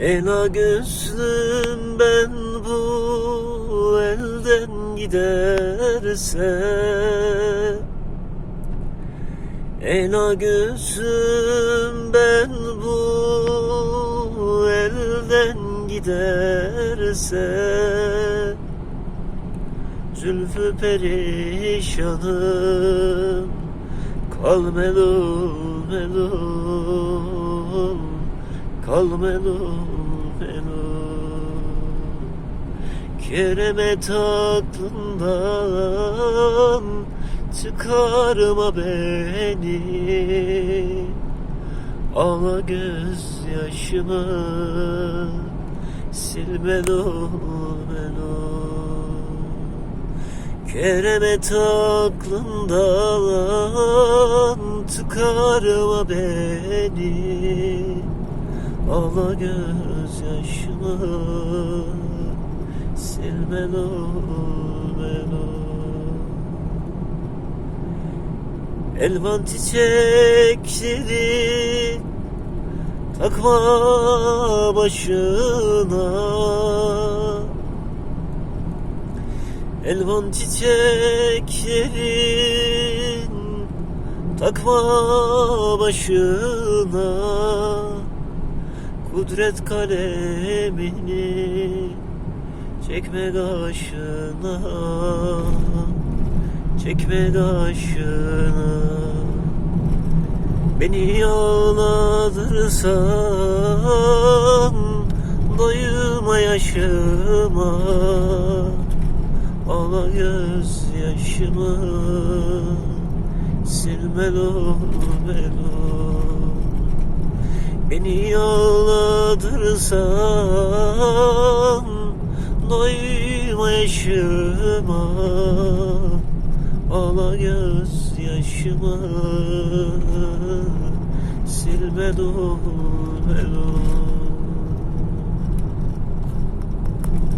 Ela gözlüm ben bu elden giderse Ela gözlüm ben bu elden giderse Zülfü perişanım Kal melul melul Kal melul melul Keremet aklından Çıkarma beni. Ağla gözyaşımı Sil melul melul Keremet aklından Çıkarma beni Ağla gözyaşımı Sil melul melul Elvan çiçekleri takma başına. Elvan çiçeklerin takma başına Kudret kalemini çekme kaşına Çekme kaşına. Beni ağlatırsan Doyuma yaşıma Ağla gözyaşımı Sil melul melul Beni ağlatırsan Doyma yaşıma. Ağla gözyaşımı Sil melul melul